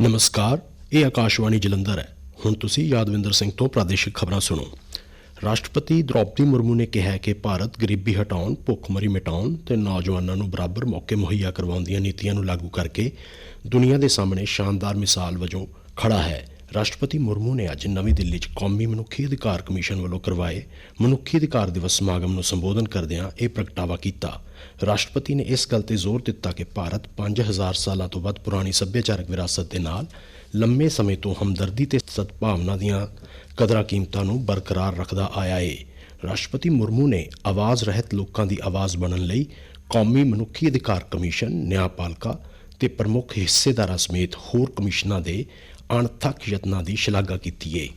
ਨਮਸਕਾਰ, ਇਹ ਆਕਾਸ਼ਵਾਣੀ ਜਲੰਧਰ ਹੈ। ਹੁਣ ਤੁਸੀਂ ਯਾਦਵਿੰਦਰ ਸਿੰਘ ਤੋਂ ਪ੍ਰਾਦੇਸ਼ਿਕ ਖਬਰਾਂ ਸੁਣੋ। ਰਾਸ਼ਟਰਪਤੀ ਦ੍ਰੌਪਦੀ ਮੁਰਮੂ ਨੇ ਕਿਹਾ ਕਿ ਭਾਰਤ ਗਰੀਬੀ ਹਟਾਉਣ, ਭੁੱਖਮਰੀ ਮਿਟਾਉਣ ਤੇ ਨੌਜਵਾਨਾਂ ਨੂੰ ਬਰਾਬਰ ਮੌਕੇ ਮੁਹੱਈਆ ਕਰਵਾਉਣ ਦੀਆਂ ਨੀਤੀਆਂ ਨੂੰ ਲਾਗੂ ਕਰਕੇ ਦੁਨੀਆ ਦੇ ਸਾਹਮਣੇ ਸ਼ਾਨਦਾਰ ਮਿਸਾਲ ਵਜੋਂ ਖੜਾ ਹੈ। ਰਾਸ਼ਟਰਪਤੀ ਮੁਰਮੂ ਨੇ ਅੱਜ ਨਵੀਂ ਦਿੱਲੀ 'ਚ ਕੌਮੀ ਮਨੁੱਖੀ ਅਧਿਕਾਰ ਕਮਿਸ਼ਨ ਵੱਲੋਂ ਕਰਵਾਏ ਮਨੁੱਖੀ ਅਧਿਕਾਰ ਦਿਵਸ ਸਮਾਗਮ ਨੂੰ ਸੰਬੋਧਨ ਕਰਦਿਆਂ ਇਹ ਪ੍ਰਗਟਾਵਾ ਕੀਤਾ। ਰਾਸ਼ਟਰਪਤੀ ਨੇ ਇਸ ਗੱਲ ਤੇ ਜ਼ੋਰ ਦਿੱਤਾ ਕਿ ਭਾਰਤ 5000 ਸਾਲਾਂ ਤੋਂ ਵੱਧ ਪੁਰਾਣੀ ਸੱਭਿਆਚਾਰਕ ਵਿਰਾਸਤ ਦੇ ਨਾਲ ਲੰਮੇ ਸਮੇਂ ਤੋਂ ਹਮਦਰਦੀ ਤੇ ਸਦਭਾਵਨਾ ਦੀਆਂ ਕਦਰਾਂ ਕੀਮਤਾਂ ਨੂੰ ਬਰਕਰਾਰ ਰੱਖਦਾ ਆਇਆ ਏ। ਰਾਸ਼ਟਰਪਤੀ ਮੁਰਮੂ ਨੇ ਆਵਾਜ਼ ਰਹਿਤ ਲੋਕਾਂ ਦੀ ਆਵਾਜ਼ ਬਣਨ ਲਈ ਕੌਮੀ ਮਨੁੱਖੀ ਅਧਿਕਾਰ ਕਮਿਸ਼ਨ ਨਿਆਂਪਾਲਕਾ ਤੇ ਪ੍ਰਮੁੱਖ ਹਿੱਸੇਦਾਰਾਂ ਸਮੇਤ ਹੋਰ ਕਮਿਸ਼ਨਾਂ ਦੇ ਅਣਥੱਕ ਯਤਨਾਂ ਦੀ ਸ਼ਲਾਘਾ ਕੀਤੀ ਏ।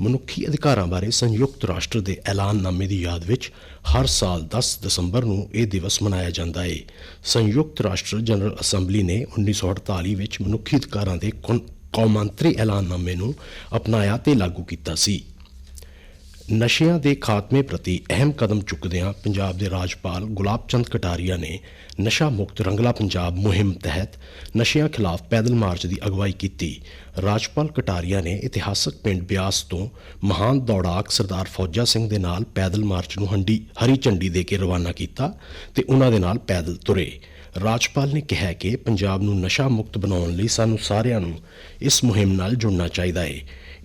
ਮਨੁੱਖੀ ਅਧਿਕਾਰਾਂ ਬਾਰੇ ਸੰਯੁਕਤ ਰਾਸ਼ਟਰ ਦੇ ਐਲਾਨਨਾਮੇ ਦੀ ਯਾਦ ਵਿੱਚ ਹਰ ਸਾਲ 10 ਦਸੰਬਰ ਨੂੰ ਇਹ ਦਿਵਸ ਮਨਾਇਆ ਜਾਂਦਾ ਹੈ ਸੰਯੁਕਤ ਰਾਸ਼ਟਰ ਜਨਰਲ ਅਸੈਂਬਲੀ ਨੇ 1948 ਵਿੱਚ ਮਨੁੱਖੀ ਅਧਿਕਾਰਾਂ ਦੇ ਕੌ- ਕੌਮਾਂਤਰੀ ਐਲਾਨਨਾਮੇ ਨੂੰ ਅਪਣਾਇਆ ਤੇ ਲਾਗੂ ਕੀਤਾ ਸੀ। ਨਸ਼ਿਆਂ ਦੇ ਖਾਤਮੇ ਪ੍ਰਤੀ ਅਹਿਮ ਕਦਮ ਚੁੱਕਦਿਆਂ ਪੰਜਾਬ ਦੇ ਰਾਜਪਾਲ ਗੁਲਾਬ ਚੰਦ ਕਟਾਰੀਆ ਨੇ ਨਸ਼ਾ ਮੁਕਤ ਰੰਗਲਾ ਪੰਜਾਬ ਮੁਹਿੰਮ ਤਹਿਤ ਨਸ਼ਿਆਂ ਖਿਲਾਫ ਪੈਦਲ ਮਾਰਚ ਦੀ ਅਗਵਾਈ ਕੀਤੀ। ਰਾਜਪਾਲ ਕਟਾਰੀਆ ਨੇ ਇਤਿਹਾਸਕ ਪਿੰਡ ਬਿਆਸ ਤੋਂ ਮਹਾਨ ਦੌੜਾਕ ਸਰਦਾਰ ਫੌਜਾ ਸਿੰਘ ਦੇ ਨਾਲ ਪੈਦਲ ਮਾਰਚ ਨੂੰ ਹੰਡੀ, ਹਰੀ ਝੰਡੀ ਦੇ ਕੇ ਰਵਾਨਾ ਕੀਤਾ ਤੇ ਉਹਨਾਂ ਦੇ ਨਾਲ ਪੈਦਲ ਤੁਰੇ। ਰਾਜਪਾਲ ਨੇ ਕਿਹਾ ਕਿ ਪੰਜਾਬ ਨੂੰ ਨਸ਼ਾ ਮੁਕਤ ਬਣਾਉਣ ਲਈ ਸਾਨੂੰ ਸਾਰਿਆਂ ਨੂੰ ਇਸ ਮੁਹਿੰਮ ਨਾਲ ਜੁੜਨਾ ਚਾਹੀਦਾ ਹੈ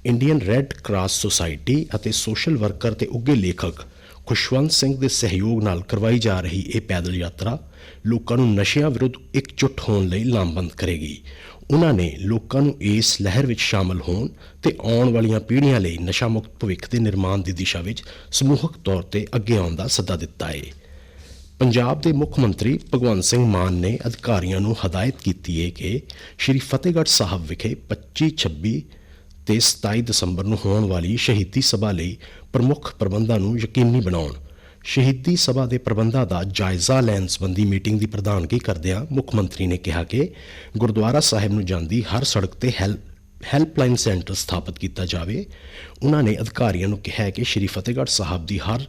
ਇੰਡੀਅਨ ਰੈੱਡ ਕਰਾਸ ਸੁਸਾਇਟੀ ਅਤੇ ਸੋਸ਼ਲ ਵਰਕਰ ਤੇ ਉੱਘੇ ਲੇਖਕ ਖੁਸ਼ਵੰਤ ਸਿੰਘ ਦੇ ਸਹਿਯੋਗ ਨਾਲ ਕਰਵਾਈ ਜਾ ਰਹੀ ਇਹ ਪੈਦਲ ਯਾਤਰਾ ਲੋਕਾਂ ਨੂੰ ਨਸ਼ਿਆਂ ਵਿਰੁੱਧ ਇਕਜੁੱਟ ਹੋਣ ਲਈ ਲਾਮਬੰਦ ਕਰੇਗੀ। ਉਹਨਾਂ ਨੇ ਲੋਕਾਂ ਨੂੰ ਇਸ ਲਹਿਰ ਵਿੱਚ ਸ਼ਾਮਲ ਹੋਣ ਤੇ ਆਉਣ ਵਾਲੀਆਂ ਪੀੜ੍ਹੀਆਂ ਲਈ ਨਸ਼ਾ ਮੁਕਤ ਭਵਿੱਖ ਦੇ ਨਿਰਮਾਣ ਦੀ ਦਿਸ਼ਾ ਵਿੱਚ ਸਮੂਹਕ ਤੌਰ ਤੇ ਅੱਗੇ ਆਉਣ ਦਾ ਸੱਦਾ ਦਿੱਤਾ ਹੈ ਪੰਜਾਬ ਦੇ ਮੁੱਖ ਮੰਤਰੀ ਭਗਵੰਤ ਸਿੰਘ ਮਾਨ ਨੇ ਅਧਿਕਾਰੀਆਂ ਨੂੰ ਹਦਾਇਤ ਕੀਤੀ ਹੈ ਕਿ ਸ਼੍ਰੀ ਫਤਿਹਗੜ੍ਹ ਸਾਹਿਬ ਵਿਖੇ 25 26 ਤੇ 27 ਦਸੰਬਰ ਨੂੰ ਹੋਣ ਵਾਲੀ ਸ਼ਹੀਦੀ ਸਭਾ ਲਈ ਪ੍ਰਮੁੱਖ ਪ੍ਰਬੰਧਾਂ ਨੂੰ ਯਕੀਨੀ ਬਣਾਉਣ। ਸ਼ਹੀਦੀ ਸਭਾ ਦੇ ਪ੍ਰਬੰਧਾਂ ਦਾ ਜਾਇਜ਼ਾ ਲੈਣ ਸੰਬੰਧੀ ਮੀਟਿੰਗ ਦੀ ਪ੍ਰਧਾਨਗੀ ਕਰਦਿਆਂ ਮੁੱਖ ਮੰਤਰੀ ਨੇ ਕਿਹਾ ਕਿ ਗੁਰਦੁਆਰਾ ਸਾਹਿਬ ਨੂੰ ਜਾਂਦੀ ਹਰ ਸੜਕ ਤੇ ਹੈਲਪ ਹੈਲਪਲਾਈਨ ਸੈਂਟਰ ਸਥਾਪਿਤ ਕੀਤਾ ਜਾਵੇ। ਉਹਨਾਂ ਨੇ ਅਧਿਕਾਰੀਆਂ ਨੂੰ ਕਿਹਾ ਕਿ ਸ਼੍ਰੀ ਫਤਿਹਗੜ੍ਹ ਸਾਹਿਬ ਦੀ ਹਰ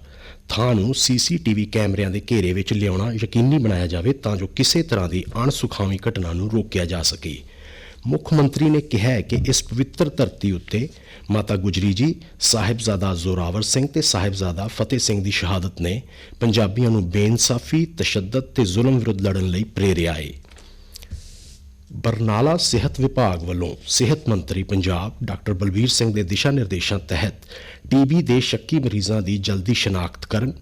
ਥਾਂ ਨੂੰ ਸੀਸੀਟੀਵੀ ਕੈਮਰਿਆਂ ਦੇ ਘੇਰੇ ਵਿੱਚ ਲਿਆਉਣਾ ਯਕੀਨੀ ਬਣਾਇਆ ਜਾਵੇ ਤਾਂ ਜੋ ਕਿਸੇ ਤਰ੍ਹਾਂ ਦੀ ਅਣਸੁਖਾਵੀਂ ਘਟਨਾ ਨੂੰ ਰੋਕਿਆ ਜਾ ਸਕੇ। ਮੁੱਖ ਮੰਤਰੀ ਨੇ ਕਿਹਾ ਹੈ ਕਿ ਇਸ ਪਵਿੱਤਰ ਧਰਤੀ ਉੱਤੇ ਮਾਤਾ ਗੁਜਰੀ ਜੀ, ਸਾਹਿਬਜ਼ਾਦਾ ਜ਼ੋਰਾਵਰ ਸਿੰਘ ਤੇ ਸਾਹਿਬਜ਼ਾਦਾ ਫਤਿਹ ਸਿੰਘ ਦੀ ਸ਼ਹਾਦਤ ਨੇ ਪੰਜਾਬੀਆਂ ਨੂੰ ਬੇਇਨਸਾਫੀ, ਤਸ਼ੱਦਦ ਤੇ ਜ਼ੁਲਮ ਵਿਰੁੱਧ ਲੜਨ ਲਈ ਪ੍ਰੇਰਿਆ ਹੈ ਬਰਨਾਲਾ ਸਿਹਤ ਵਿਭਾਗ ਵੱਲੋਂ ਸਿਹਤ ਮੰਤਰੀ ਪੰਜਾਬ ਡਾਕਟਰ ਬਲਬੀਰ ਸਿੰਘ ਦੇ ਦਿਸ਼ਾ ਨਿਰਦੇਸ਼ਾਂ ਤਹਿਤ ਟੀਬੀ ਦੇ ਸ਼ੱਕੀ ਮਰੀਜ਼ਾਂ ਦੀ ਜਲਦੀ ਸ਼ਨਾਖਤ ਕਰਨ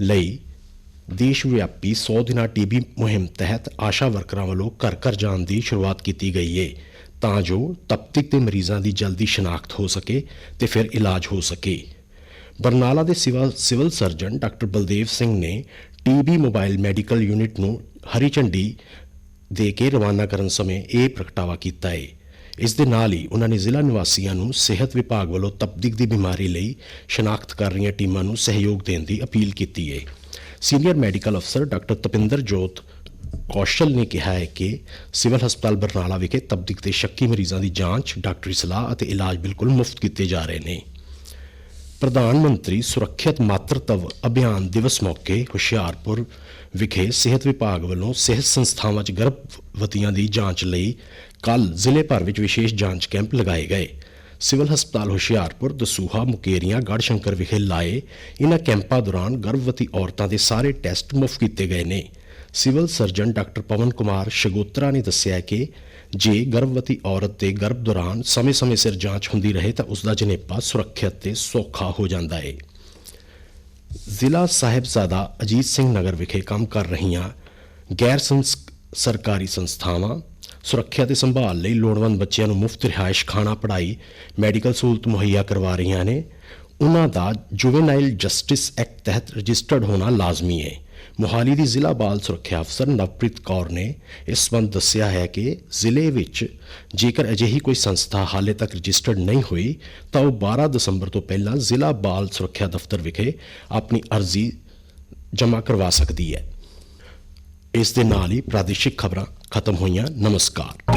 ਲਈ ਦੇਸ਼ ਵਿਆਪੀ 100 ਦਿਨਾ ਟੀਬੀ ਮੁਹਿੰਮ ਤਹਿਤ ਆਸ਼ਾ ਵਰਕਰਾਂ ਵੱਲੋਂ ਘਰ ਘਰ ਜਾਣ ਦੀ ਸ਼ੁਰੂਆਤ ਕੀਤੀ ਗਈ ਹੈ ਤਾਂ ਜੋ ਤਪਤਿਕ ਦੇ ਮਰੀਜ਼ਾਂ ਦੀ ਜਲਦੀ ਸ਼ਨਾਖਤ ਹੋ ਸਕੇ ਤੇ ਫਿਰ ਇਲਾਜ ਹੋ ਸਕੇ। ਬਰਨਾਲਾ ਦੇ civil civil surgeon doctor Baldev Singh ਨੇ ਟੀਬੀ ਮੋਬਾਈਲ ਮੈਡੀਕਲ ਯੂਨਿਟ ਨੂੰ ਹਰੀ ਝੰਡੀ ਦੇ ਕੇ ਰਵਾਨਾ ਕਰਨ ਸਮੇਂ ਇਹ ਪ੍ਰਗਟਾਵਾ ਕੀਤਾ ਹੈ ਇਸ ਦੇ ਨਾਲ ਹੀ ਉਹਨਾਂ ਨੇ ਜ਼ਿਲ੍ਹਾ ਨਿਵਾਸੀਆਂ ਨੂੰ ਸਿਹਤ ਵਿਭਾਗ ਵੱਲੋਂ ਤਪਦਿਕ ਦੀ ਬਿਮਾਰੀ ਲਈ ਸ਼ਨਾਖਤ ਕਰ ਰਹੀਆਂ ਟੀਮਾਂ ਨੂੰ ਸਹਿਯੋਗ ਦੇਣ ਦੀ ਅਪੀਲ ਕੀਤੀ ਹੈ ਸੀਨੀਅਰ ਮੈਡੀਕਲ ਅਫਸਰ ਡਾਕਟਰ ਤਪਿੰਦਰ ਜੋਤ ਕੌਸ਼ਲ ਨੇ ਕਿਹਾ ਹੈ ਕਿ ਸਿਵਲ ਹਸਪਤਾਲ ਬਰਨਾਲਾ ਵਿਖੇ ਤਪਦਿਕ ਦੇ ਸ਼ੱਕੀ ਮਰੀਜ਼ਾਂ ਦੀ ਜਾਂਚ, ਡਾਕਟਰੀ ਸਲਾਹ ਅਤੇ ਇਲਾਜ ਬਿਲਕੁਲ ਮੁਫਤ ਕੀਤੇ ਜਾ ਰਹੇ ਨੇ। ਪ੍ਰਧਾਨ ਮੰਤਰੀ ਸੁਰੱਖਿਅਤ ਮਾਤਰਤਵ ਅਭਿਆਨ ਦਿਵਸ ਮੌਕੇ ਹੁਸ਼ਿਆਰਪੁਰ ਵਿਖੇ ਸਿਹਤ ਵਿਭਾਗ ਵੱਲੋਂ ਸਿਹਤ ਸੰਸਥਾਵਾਂ 'ਚ ਗਰਭਵਤੀਆਂ ਦੀ ਜਾਂਚ ਲਈ ਕੱਲ ਜ਼ਿਲ੍ਹੇ ਭਰ ਵਿੱਚ ਵਿਸ਼ੇਸ਼ ਜਾਂਚ ਕੈਂਪ ਲਗਾਏ ਗਏ। ਸਿਵਲ ਹਸਪਤਾਲ ਹੁਸ਼ਿਆਰਪੁਰ, ਦਸੂਹਾ, ਮੁਕੇਰੀਆਂ ਗੜਸ਼ੰਕਰ ਵਿਖੇ ਲਾਏ ਇਹਨਾਂ ਕੈਂਪਾਂ ਦੌਰਾਨ ਗਰਭਵਤੀ ਔਰਤਾਂ ਦੇ ਸਾਰੇ ਟੈਸਟ ਮੁਫਤ ਕੀਤੇ ਗਏ ਨੇ। Civil surgeon doctor Pawan Kumar Shagotra ਨੇ ਦੱਸਿਆ ਕਿ ਜੇ ਗਰਭਵਤੀ ਔਰਤ ਦੇ ਗਰਭ ਦੌਰਾਨ ਸਮੇਂ-ਸਮੇਂ ਸਿਰ ਜਾਂਚ ਹੁੰਦੀ ਰਹੇ ਤਾਂ ਉਸ ਦਾ ਜਨੇਪਾ ਸੁਰੱਖਿਅਤ ਤੇ ਸੌਖਾ ਹੋ ਜਾਂਦਾ ਹੈ ਜ਼ਿਲ੍ਹਾ ਸਾਹਿਬਜ਼ਾਦਾ ਅਜੀਤ ਸਿੰਘ ਨਗਰ ਵਿਖੇ ਕੰਮ ਕਰ ਰਹੀਆਂ ਗੈਰ ਸੰਸ- ਸਰਕਾਰੀ ਸੰਸਥਾਵਾਂ ਸੁਰੱਖਿਆ ਤੇ ਸੰਭਾਲ ਲਈ ਲੋੜਵੰਦ ਬੱਚਿਆਂ ਨੂੰ ਮੁਫਤ ਰਿਹਾਇਸ਼ ਖਾਣਾ, ਪੜ੍ਹਾਈ, ਮੈਡੀਕਲ ਸਹੂਲਤ ਮੁਹੱਈਆ ਕਰਵਾ ਰਹੀਆਂ ਨੇ। ਉਹਨਾਂ ਦਾ ਜੁਵੇਨਾਈਲ ਜਸਟਿਸ ਐਕਟ ਤਹਿਤ ਰਜਿਸਟਰਡ ਹੋਣਾ ਲਾਜ਼ਮੀ ਹੈ। ਮੁਹਾਲੀ ਦੀ ਜ਼ਿਲ੍ਹਾ ਬਾਲ ਸੁਰੱਖਿਆ ਅਫਸਰ ਨਵਪ੍ਰੀਤ ਕੌਰ ਨੇ ਇਸ ਸੰਬੰਧ ਦੱਸਿਆ ਹੈ ਕਿ ਜ਼ਿਲ੍ਹੇ ਵਿੱਚ ਜੇਕਰ ਅਜਿਹੀ ਕੋਈ ਸੰਸਥਾ ਹਾਲੇ ਤੱਕ ਰਜਿਸਟਰਡ ਨਹੀਂ ਹੋਈ, ਤਾਂ ਉਹ 12 ਦਸੰਬਰ ਤੋਂ ਪਹਿਲਾਂ ਜ਼ਿਲ੍ਹਾ ਬਾਲ ਸੁਰੱਖਿਆ ਦਫ਼ਤਰ ਵਿਖੇ ਆਪਣੀ ਅਰਜ਼ੀ ਜਮ੍ਹਾਂ ਕਰਵਾ ਸਕਦੀ ਹੈ। ਇਸ ਦੇ ਨਾਲ ਹੀ ਪ੍ਰਾਦੇਸ਼ਿਕ ਖਬਰਾਂ ਖਤਮ ਹੋਈਆਂ। ਨਮਸਕਾਰ।